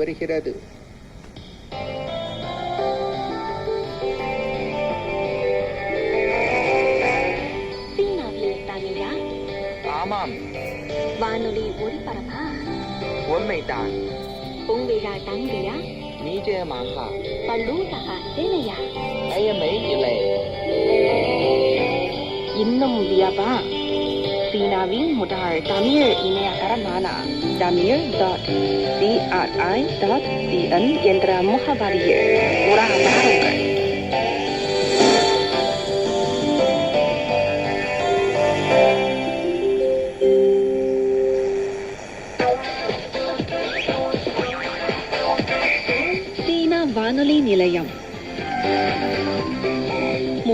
வருகிறது. ஆமாம். வானொலி ஒளிபரப்பா உண்மைதான் பொங்கிழா தங்கியா? நிஜமாக. பல்லூசகா சேனையா பயமே இல்லை. இன்னும் முடியாதா? சீனாவின் முதல் Tamil இணையதளமான Tamil dot CRI dot CN என்ற முகவரியில் உலாவாருங்கள் சீனா வானொலி நிலையம்.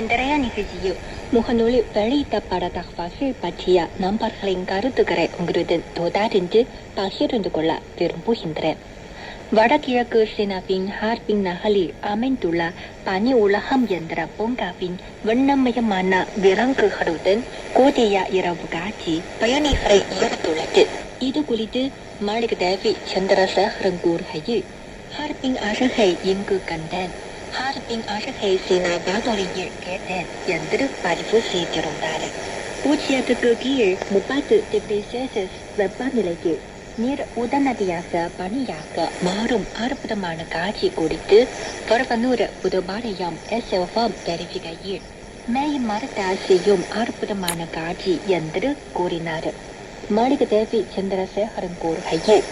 இன்றைய நிகழ்ச்சியில் முகநூலில் வெளியிடப்பட தகவல்கள் பற்றிய நண்பர்களின் கருத்துக்களை உங்களுடன் தொடர்ந்து பகிர்ந்து கொள்ள விரும்புகின்றேன். வடகிழக்கு சீனாவின் ஹார்பின் நகலில் அமைந்துள்ள பனி உலகம் என்ற பூங்காவின் வண்ணமயமான விலங்குகளுடன் கூடிய இரவு காட்சி பயணிகளை ஈர்த்துள்ளது. இது குறித்து மாளிகை தேவி சந்திரசேகரன் கூறுகையில் ஹார்பின் அழகை இங்கு கண்டேன். ஹார்பின் அழகை சீனா வானொலியில் என்று பதிவு செய்திருந்தார் பூஜ்ஜியத்துக்கு கீழ் முப்பது டிகிரி செல்சியஸ் வெப்பநிலையில் நீர் உடனடியாக பணியாக மாறும் அற்புதமான காட்சி குறித்து பரவனூர் புதுபாளையம் எஸ்எஃப்எம் தெரிவிக்கையில் மேய் மரத்தால் செய்யும் அற்புதமான காட்சி என்று கூறினார் மாளிக தேவி சந்திரசேகரன் கூறுகையில்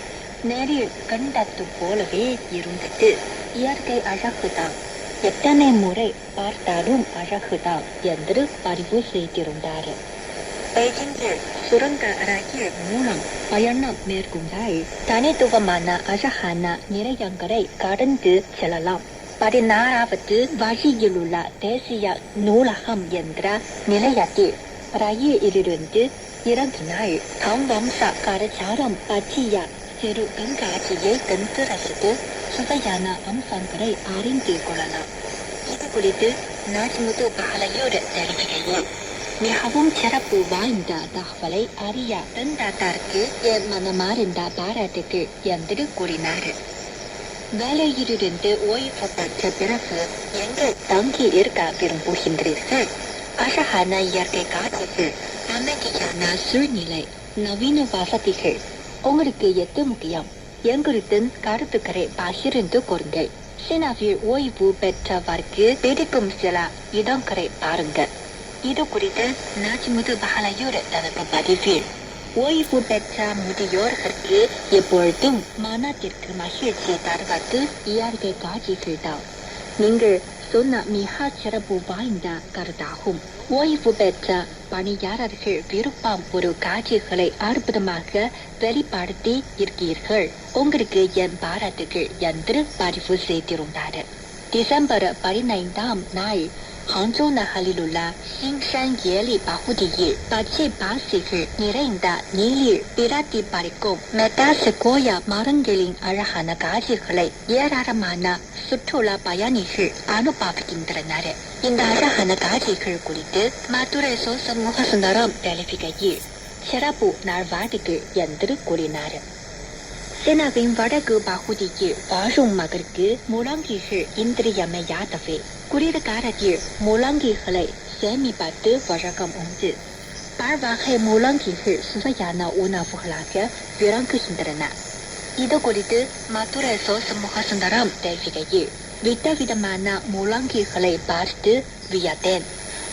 நேரில் கண்டது போலவே இருந்தது இயற்கை அழகுதான் எத்தனை முறை பார்த்தாலும் அழகுதான் என்று பதிவு செய்திருந்தார். பெய்ஜிங்கில் சுரங்க ரயில் மூலம் பயணம் மேற்கொண்டால் தனித்துவமான அழகான நிலையங்களை கடந்து செல்லலாம். பதினாறாவது வழியிலுள்ள தேசிய நூலகம் என்ற நிலையத்தில் ரயிலிருந்து இறங்கினால் தாம்வம்ச கலாச்சாரம் பற்றிய சிறு கண்காட்சியை கண்டு ரசித்து சுவையான அம்சங்களை அறிந்து கொள்ளலாம் இது குறித்து நாஜ்முது பாலையோடு தெரிவிக்கையில் மிகவும் சிறப்பு வாய்ந்த தகவலை அறிய தந்தாத்தாருக்கு என் மனமார்ந்த பாராட்டுக்கு என்று கூறினார். வேலையிலிருந்து ஓய்வு பெற்ற பிறகு எங்கு தங்கி இருக்க விரும்புகின்றீர்கள்? அழகான இயற்கை காட்சிகள் அமைதியான சூழ்நிலை நவீன வசதிகள் உங்களுக்கு எது முக்கியம்? எங்களுடன் கருத்துக்களை பகிர்ந்து கொள்ளுங்கள். சீனாவில் ஓய்வு பெற்றவர்க்கு பிடிக்கும் சில இடங்களை பாருங்கள். இது குறித்து நாச்சிமுது பாலையோர் தனது பதிவில் ஓய்வு பெற்ற முதியோர்களுக்கு எப்பொழுதும் மனத்திற்கு மகிழ்ச்சி தருவது இயற்கை காட்சிகள் தான். நீங்கள் சொன்ன மிக சிறப்பு வாய்ந்த கருத்தாகும் ஓய்வு பெற்ற பணியாளர்கள் விருப்பம் ஒரு காட்சிகளை அற்புதமாக வெளிப்படுத்தி இருக்கீர்கள் உங்களுக்கு என் பாராட்டுகள் என்று பதிவு செய்திருந்தார். டிசம்பர் பதினைந்தாம் நாள் ஹாங்சோ ஏலி பகுதியில் பச்சை பாசிகள் நிறைந்த பறிக்கும் மரங்களின் அழகான காட்சிகளை ஏராளமான சுற்றுலா பயணிகள் இந்த அழகான காட்சிகள் குறித்து மதுரை சோச முகசுந்தரம் தெரிவிக்கையில் சிறப்பு நல்வாழ்த்துக்கள் என்று கூறினார் செனவின் வடக்கு பகுதியில் வாழும் மக்களுக்கு முழங்கிகள் இன்றியமையாதவை குளிர் காலத்தில் முழங்கிகளை சேமிப்பது வழக்கம் உண்டு. பல்வகை முழங்கிகள் சுவையான உணவுகளாக விளங்குகின்றன. இது குறித்து மதுரை சோச முகசுந்தரம் வித்த விதவிதமான முழங்கிகளை பார்த்து வியத்தேன்.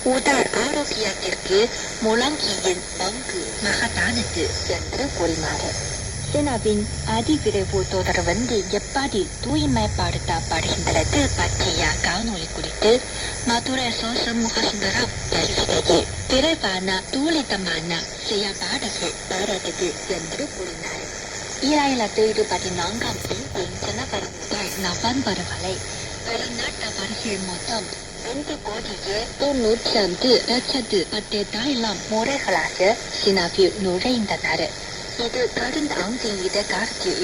உடல் ஆரோக்கியத்திற்கு முழங்கியின் பங்கு மகத்தானது என்று கூறினார். சீனாவின் அதிவிரைவு தொடர் தொடர்வண்டி எப்படி தூய்மைப்படுத்தப்படுகின்றது பற்றிய காணொலி குறித்து மதுரை சோச முகசுந்தரம் தெரிவிக்கையில் விரைவான துரிதமான செயல்பாடுகள் பாராட்டுது என்று கூறினார். ஈராயிரத்து இருபத்தி நான்காம் தேதி ஜனவரி முதல் நவம்பர் வரை வெளிநாட்டவர்கள் மொத்தம் ரெண்டு கோடியே தொண்ணூற்றி ஐந்து லட்சத்து பத்தெட்டாயிரம் முறைகளாக சீனாவில் நுழைந்தனர். இது கடந்த ஆண்டின் இதே காலத்தில்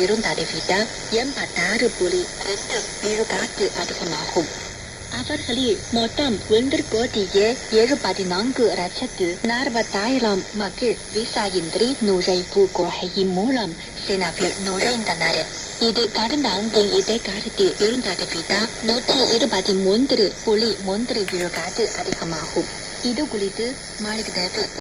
விட எண்பத்தாறு புள்ளி ரெண்டு விழுக்காட்டு அதிகமாகும். அவர்களில் மொத்தம் ஒன்று கோடியே எழுபத்தி நான்கு லட்சத்து நாற்பத்தாயிரம் மக்கள் விசாயின்றி நுழைப்பு கொள்கையின் மூலம் சீனாவில் நுழைந்தனர். இது கடந்த ஆண்டின் இதே காலத்தில் இருந்ததை விட நூற்றி இருபத்தி மூன்று புள்ளி மூன்று விழுக்காடு அதிகமாகும். இது குறித்து மாளிகை